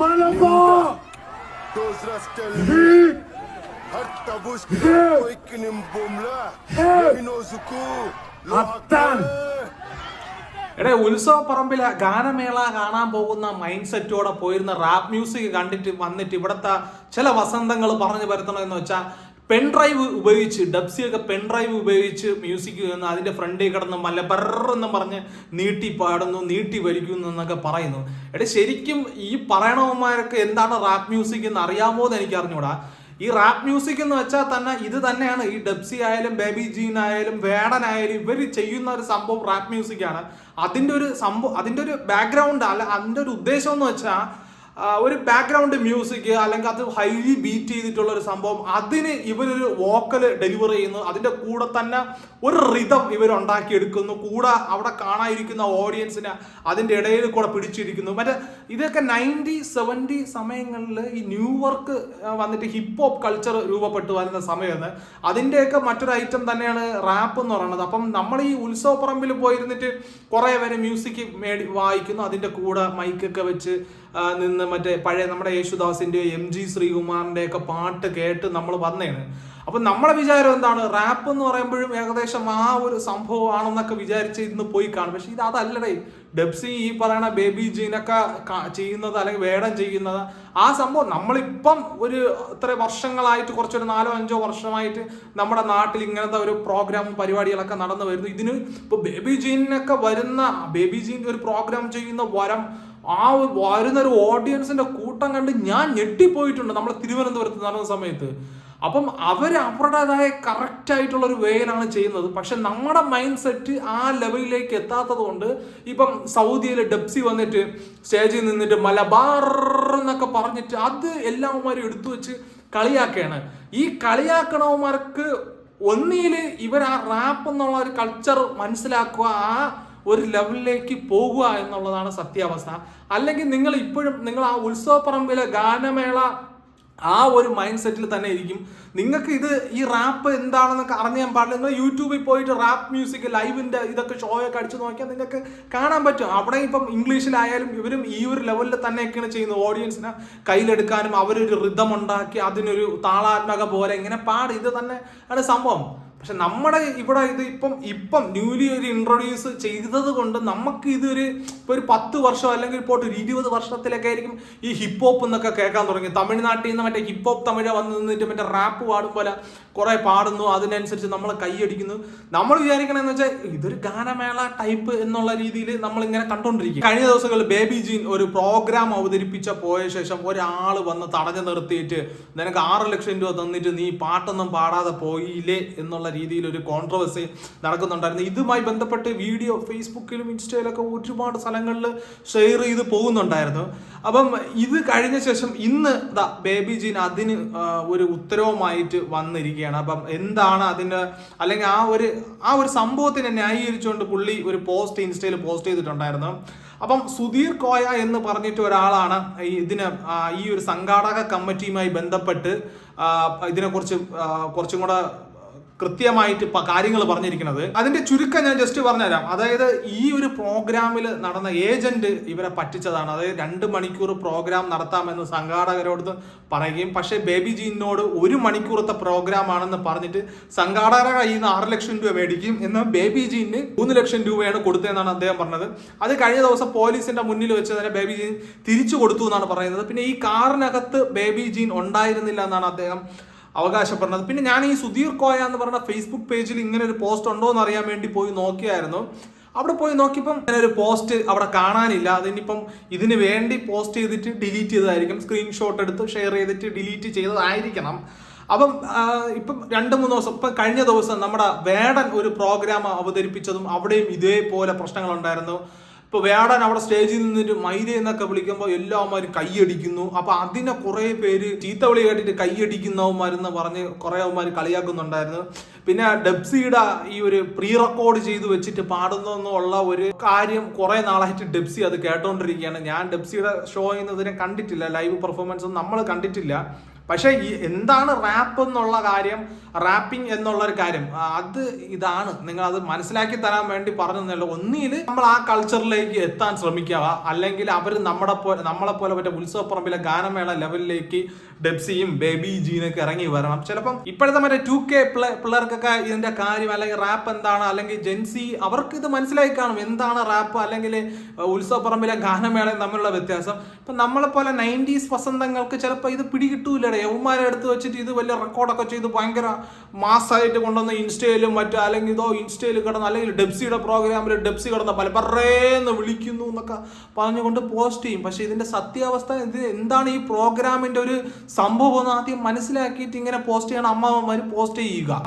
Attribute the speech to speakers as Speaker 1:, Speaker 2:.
Speaker 1: మనకు Hatta bu ikinin bomla, Hinozuku,
Speaker 2: Hatta.
Speaker 3: എടേ ഉത്സവ പറമ്പിലെ ഗാനമേള കാണാൻ പോകുന്ന മൈൻഡ് സെറ്റോടെ പോയിരുന്ന റാപ്പ് മ്യൂസിക് കണ്ടിട്ട് വന്നിട്ട് ഇവിടുത്തെ ചില വസന്തങ്ങൾ പറഞ്ഞു വരുത്തണമെന്ന് വെച്ചാൽ പെൺ ഡ്രൈവ് ഉപയോഗിച്ച് ഡബ്സിയൊക്കെ പെൺഡ്രൈവ് ഉപയോഗിച്ച് മ്യൂസിക് എന്ന് അതിന്റെ ഫ്രണ്ടിൽ കിടന്ന് മല്ല എന്ന് പറഞ്ഞ് നീട്ടി പാടുന്നു നീട്ടി വലിക്കുന്നു എന്നൊക്കെ പറയുന്നു. എടേ ശരിക്കും ഈ പറയണവന്മാരൊക്കെ എന്താണ് റാപ്പ് മ്യൂസിക് എന്ന് അറിയാമോ എന്ന് എനിക്ക് അറിഞ്ഞൂടാ ഈ റാപ്പ് മ്യൂസിക് എന്ന് വെച്ചാൽ തന്നെ ഇത് തന്നെയാണ്. ഈ ഡബ്സി ആയാലും ബേബി ജീൻ ആയാലും വേടൻ ആയാലും ഇവർ ചെയ്യുന്ന ഒരു സംഭവം റാപ്പ് മ്യൂസിക് ആണ്. അതിന്റെ ഒരു സംഭവം അതിന്റെ ഒരു ബാക്ക്ഗ്രൗണ്ട് അല്ല അതിന്റെ ഒരു ഉദ്ദേശം എന്ന് വെച്ചാൽ ഒരു ബാക്ക്ഗ്രൗണ്ട് മ്യൂസിക് അല്ലെങ്കിൽ അത് ഹൈലി ബീറ്റ് ചെയ്തിട്ടുള്ള ഒരു സംഭവം അതിന് ഇവരൊരു വോക്കൽ ഡെലിവർ ചെയ്യുന്നു. അതിന്റെ കൂടെ തന്നെ ഒരു റിതം ഇവർ ഉണ്ടാക്കിയെടുക്കുന്നു. കൂടെ അവിടെ കാണാതിരിക്കുന്ന ഓഡിയൻസിനെ അതിന്റെ ഇടയിൽ കൂടെ പിടിച്ചിരിക്കുന്നു. മറ്റേ ഇതൊക്കെ നയന്റി സെവന്റി സമയങ്ങളിൽ ഈ ന്യൂ വർക്ക് വന്നിട്ട് ഹിപ്പ് ഹോപ്പ് കൾച്ചർ രൂപപ്പെട്ടു വരുന്ന സമയമാണ് അതിന്റെയൊക്കെ മറ്റൊരു ഐറ്റം തന്നെയാണ് റാപ്പ് എന്ന് പറയുന്നത്. അപ്പം നമ്മൾ ഈ ഉത്സവപ്പറമ്പിൽ പോയിരുന്നിട്ട് കുറേ പേര് മ്യൂസിക് മേടി വായിക്കുന്നു. അതിന്റെ കൂടെ മൈക്കൊക്കെ വെച്ച് നിന്ന് മറ്റേ പഴയ നമ്മുടെ യേശുദാസിന്റെ എം ജി ശ്രീകുമാറിന്റെ ഒക്കെ പാട്ട് കേട്ട് നമ്മൾ വന്നേണ്. അപ്പം നമ്മളെ വിചാരം എന്താണ്? റാപ്പ് എന്ന് പറയുമ്പോഴും ഏകദേശം ആ ഒരു സംഭവമാണെന്നൊക്കെ വിചാരിച്ച് ഇന്ന് പോയി കാണും. പക്ഷെ ഇത് അതല്ലടേ. ഡെബ്സി ഈ പറയണ ബേബി ജീനൊക്കെ ചെയ്യുന്നത് അല്ലെങ്കിൽ വേടം ചെയ്യുന്നത് ആ സംഭവം നമ്മളിപ്പം ഒരു ഇത്ര വർഷങ്ങളായിട്ട് കുറച്ചൊരു നാലോ അഞ്ചോ വർഷമായിട്ട് നമ്മുടെ നാട്ടിൽ ഇങ്ങനത്തെ ഒരു പ്രോഗ്രാം പരിപാടികളൊക്കെ നടന്നു വരുന്നു. ഇതിന് ഇപ്പൊ ബേബി ജീനൊക്കെ വരുന്ന ബേബി ജീൻ ഒരു പ്രോഗ്രാം ചെയ്യുന്ന വരം ആ വരുന്ന ഒരു ഓഡിയൻസിന്റെ കൂട്ടം കണ്ട് ഞാൻ ഞെട്ടിപ്പോയിട്ടുണ്ട് നമ്മൾ തിരുവനന്തപുരത്ത് നടന്ന സമയത്ത്. അപ്പം അവർ അവരുടേതായ കറക്റ്റ് ആയിട്ടുള്ള ഒരു വേയിലാണ് ചെയ്യുന്നത്. പക്ഷെ നമ്മുടെ മൈൻഡ് സെറ്റ് ആ ലെവലിലേക്ക് എത്താത്തത് കൊണ്ട് ഇപ്പം സൗദിയിലെ ഡെപ്സി വന്നിട്ട് സ്റ്റേജിൽ നിന്നിട്ട് മലബാർ എന്നൊക്കെ പറഞ്ഞിട്ട് അത് എല്ലാവന്മാരും എടുത്തു വെച്ച് കളിയാക്കുകയാണ്. ഈ കളിയാക്കണവന്മാർക്ക് ഒന്നിയിൽ ഇവർ ആ റാപ്പ് എന്നുള്ള ഒരു കൾച്ചർ മനസ്സിലാക്കുക ആ ഒരു ലെവലിലേക്ക് പോകുക എന്നുള്ളതാണ് സത്യാവസ്ഥ. അല്ലെങ്കിൽ നിങ്ങൾ ഇപ്പോഴും നിങ്ങൾ ആ ഉത്സവപ്പറമ്പിലെ ഗാനമേള ആ ഒരു മൈൻഡ് സെറ്റിൽ തന്നെ ഇരിക്കും. നിങ്ങൾക്ക് ഇത് ഈ റാപ്പ് എന്താണെന്നൊക്കെ അറിഞ്ഞാൽ പാടില്ല. നിങ്ങൾ യൂട്യൂബിൽ പോയിട്ട് റാപ്പ് മ്യൂസിക് ലൈവിന്റെ ഇതൊക്കെ ഷോയൊക്കെ അടിച്ചു നോക്കിയാൽ നിങ്ങൾക്ക് കാണാൻ പറ്റും. അവിടെ ഇപ്പം ഇംഗ്ലീഷിലായാലും ഇവരും ഈ ഒരു ലെവലിൽ തന്നെയൊക്കെയാണ് ചെയ്യുന്നത്. ഓഡിയൻസിനെ കയ്യിലെടുക്കാനും അവരൊരു റിതം ഉണ്ടാക്കി അതിനൊരു താളാത്മക പോലെ ഇങ്ങനെ പാട്. ഇത് തന്നെ ആണ് സംഭവം. പക്ഷെ നമ്മുടെ ഇവിടെ ഇത് ഇപ്പം ഇപ്പം ന്യൂലി ഒരു ഇൻട്രൊഡ്യൂസ് ചെയ്തത് കൊണ്ട് നമുക്ക് ഇതൊരു ഇപ്പൊ ഒരു പത്ത് വർഷം അല്ലെങ്കിൽ ഇപ്പോൾ ഒരു ഇരുപത് വർഷത്തിലൊക്കെ ആയിരിക്കും ഈ ഹിപ്പ് ഹോപ്പ് എന്നൊക്കെ കേൾക്കാൻ തുടങ്ങി. തമിഴ്നാട്ടിൽ നിന്ന് മറ്റേ ഹിപ്പ് ഹോപ്പ് തമിഴ് വന്ന് നിന്നിട്ട് മറ്റേ റാപ്പ് പാടും പോലെ കുറേ പാടുന്നു. അതിനനുസരിച്ച് നമ്മൾ കൈയടിക്കുന്നു. നമ്മൾ വിചാരിക്കണമെന്ന് വെച്ചാൽ ഇതൊരു ഗാനമേള ടൈപ്പ് എന്നുള്ള രീതിയിൽ നമ്മൾ ഇങ്ങനെ കണ്ടോണ്ടിരിക്കും. കഴിഞ്ഞ ദിവസങ്ങളിൽ ബേബി ജീൻ ഒരു പ്രോഗ്രാം അവതരിപ്പിച്ച പോയ ശേഷം ഒരാൾ വന്ന് തടഞ്ഞു നിർത്തിയിട്ട് നിനക്ക് ആറ് ലക്ഷം രൂപ തന്നിട്ട് നീ പാട്ടൊന്നും പാടാതെ പോയില്ലേ എന്നുള്ള രീതിയിൽ ഒരു കോൺട്രവേഴ്സി നടക്കുന്നുണ്ടായിരുന്നു. ഇതുമായി ബന്ധപ്പെട്ട് വീഡിയോ ഫേസ്ബുക്കിലും ഇൻസ്റ്റയിലൊക്കെ ഒരുപാട് സ്ഥലങ്ങളിൽ ഷെയർ ചെയ്ത് പോകുന്നുണ്ടായിരുന്നു. അപ്പം ഇത് കഴിഞ്ഞ ശേഷം ഇന്ന് ദാ ബേബി ജീൻ അതിന് ഒരു ഉത്തരവുമായിട്ട് വന്നിരിക്കുകയാണ്. അപ്പം എന്താണ് അതിന് അല്ലെങ്കിൽ ആ ഒരു ആ ഒരു സംഭവത്തിനെ ന്യായീകരിച്ചുകൊണ്ട് പുള്ളി ഒരു പോസ്റ്റ് ഇൻസ്റ്റയിൽ പോസ്റ്റ് ചെയ്തിട്ടുണ്ടായിരുന്നു. അപ്പം സുധീർ കോയ എന്ന് പറഞ്ഞിട്ട് ഒരാളാണ് ഇതിന് ഈ ഒരു സംഘാടക കമ്മിറ്റിയുമായി ബന്ധപ്പെട്ട് ഇതിനെക്കുറിച്ച് കുറച്ചും കൂടെ കൃത്യമായിട്ട് കാര്യങ്ങൾ പറഞ്ഞിരിക്കുന്നത്. അതിന്റെ ചുരുക്കം ഞാൻ ജസ്റ്റ് പറഞ്ഞുതരാം. അതായത് ഈ ഒരു പ്രോഗ്രാമിൽ നടന്ന ഏജന്റ് ഇവരെ പറ്റിച്ചതാണ്. അതായത് രണ്ട് മണിക്കൂർ പ്രോഗ്രാം നടത്താമെന്ന് സംഘാടകരോട് പറയുകയും പക്ഷേ ബേബി ജീനോട് ഒരു മണിക്കൂറത്തെ പ്രോഗ്രാം ആണെന്ന് പറഞ്ഞിട്ട് സംഘാടകരുടെ കയ്യിൽ നിന്ന് ആറ് ലക്ഷം രൂപ മേടിക്കും എന്ന് ബേബി ജീന് മൂന്ന് ലക്ഷം രൂപയാണ് കൊടുത്തതെന്നാണ് അദ്ദേഹം പറഞ്ഞത്. അത് കഴിഞ്ഞ ദിവസം പോലീസിന്റെ മുന്നിൽ വെച്ച് തന്നെ ബേബി ജീൻ തിരിച്ചു കൊടുത്തു എന്നാണ് പറയുന്നത്. പിന്നെ ഈ കാറിനകത്ത് ബേബി ജീൻ ഉണ്ടായിരുന്നില്ല എന്നാണ് അദ്ദേഹം അവകാശപ്പെടുന്നത്. പിന്നെ ഞാൻ ഈ സുധീർ കോയ എന്ന് പറഞ്ഞ ഫേസ്ബുക്ക് പേജിൽ ഇങ്ങനെ ഒരു പോസ്റ്റ് ഉണ്ടോ എന്ന് അറിയാൻ വേണ്ടി പോയി നോക്കിയായിരുന്നു. അവിടെ പോയി നോക്കിയപ്പം ഇങ്ങനെ ഒരു പോസ്റ്റ് അവിടെ കാണാനില്ല. അതിനിപ്പം ഇതിന് വേണ്ടി പോസ്റ്റ് ചെയ്തിട്ട് ഡിലീറ്റ് ചെയ്തതായിരിക്കും. സ്ക്രീൻഷോട്ട് എടുത്ത് ഷെയർ ചെയ്തിട്ട് ഡിലീറ്റ് ചെയ്തതായിരിക്കണം. അപ്പം ഇപ്പം രണ്ട് മൂന്ന് ദിവസം ഇപ്പം കഴിഞ്ഞ ദിവസം നമ്മുടെ വേടൻ ഒരു പ്രോഗ്രാം അവതരിപ്പിച്ചതും അവിടെയും ഇതേപോലെ പ്രശ്നങ്ങളുണ്ടായിരുന്നു. ഇപ്പൊ വേടൻ അവിടെ സ്റ്റേജിൽ നിന്നിട്ട് മൈര എന്നൊക്കെ വിളിക്കുമ്പോൾ എല്ലാവന്മാരും കൈയടിക്കുന്നു അപ്പൊ അതിനെ കുറെ പേര് ചീത്ത വിളി കേട്ടിട്ട് കൈയടിക്കുന്നവന്മാരെന്ന് പറഞ്ഞ് കുറെ അവന്മാർ കളിയാക്കുന്നുണ്ടായിരുന്നു. പിന്നെ ഡെബ്സിയുടെ ഈ ഒരു പ്രീ റെക്കോർഡ് ചെയ്ത് വെച്ചിട്ട് പാടുന്നു എന്നുള്ള ഒരു കാര്യം കുറെ നാളായിട്ട് ഡെബ്സി അത് കേട്ടോണ്ടിരിക്കുകയാണ്. ഞാൻ ഡെബ്സിയുടെ ഷോ ചെയ്യുന്നതിനെ കണ്ടിട്ടില്ല. ലൈവ് പെർഫോമൻസ് നമ്മൾ കണ്ടിട്ടില്ല. പക്ഷേ ഈ എന്താണ് റാപ്പ് എന്നുള്ള കാര്യം റാപ്പിംഗ് എന്നുള്ള ഒരു കാര്യം അത് ഇതാണ്. നിങ്ങൾ അത് മനസ്സിലാക്കി തരാൻ വേണ്ടി പറഞ്ഞു തന്നല്ലോ ഒന്നിയിൽ നമ്മൾ ആ കൾച്ചറിലേക്ക് എത്താൻ ശ്രമിക്കുക. അല്ലെങ്കിൽ അവർ നമ്മുടെ പോലെ നമ്മളെ പോലെ മറ്റേ ഉത്സവപ്പറമ്പിലെ ഗാനമേള ലെവലിലേക്ക് ഡെപ്സിയും ബേബി ജീനൊക്കെ ഇറങ്ങി വരണം. ചിലപ്പം ഇപ്പോഴത്തെ മറ്റേ ടു കെ പിള്ളേർക്കൊക്കെ ഇതിന്റെ കാര്യം അല്ലെങ്കിൽ റാപ്പ് എന്താണ് അല്ലെങ്കിൽ ജെൻസി അവർക്ക് ഇത് മനസ്സിലായി കാണും. എന്താണ് റാപ്പ് അല്ലെങ്കിൽ ഉത്സവപ്പറമ്പിലെ ഗാനമേളയും തമ്മിലുള്ള വ്യത്യാസം. ഇപ്പൊ നമ്മളെ പോലെ നയന്റീസ് വസന്തങ്ങൾക്ക് ചിലപ്പോൾ ഇത് പിടികിട്ടൂലടെ. യൗമാരെ എടുത്ത് വെച്ചിട്ട് ഇത് വലിയ റെക്കോർഡൊക്കെ ചെയ്ത് ഭയങ്കര മാസ്സായിട്ട് കൊണ്ടുവന്ന് ഇൻസ്റ്റയിലും മറ്റും അല്ലെങ്കിൽ ഇതോ ഇൻസ്റ്റയിൽ കിടന്ന് അല്ലെങ്കിൽ ഡെപ്സിയുടെ പ്രോഗ്രാമിൽ ഡെപ്സി കിടന്ന പല പറേന്ന് വിളിക്കുന്നു എന്നൊക്കെ പറഞ്ഞുകൊണ്ട് പോസ്റ്റ് ചെയ്യും. പക്ഷേ ഇതിന്റെ സത്യാവസ്ഥ എന്താണ് ഈ പ്രോഗ്രാമിന്റെ ഒരു സംഭവം ഒന്ന് ആദ്യം മനസ്സിലാക്കിയിട്ട് ഇങ്ങനെ പോസ്റ്റ് ചെയ്യണം. അമ്മമാർ പോസ്റ്റ് ചെയ്യുക.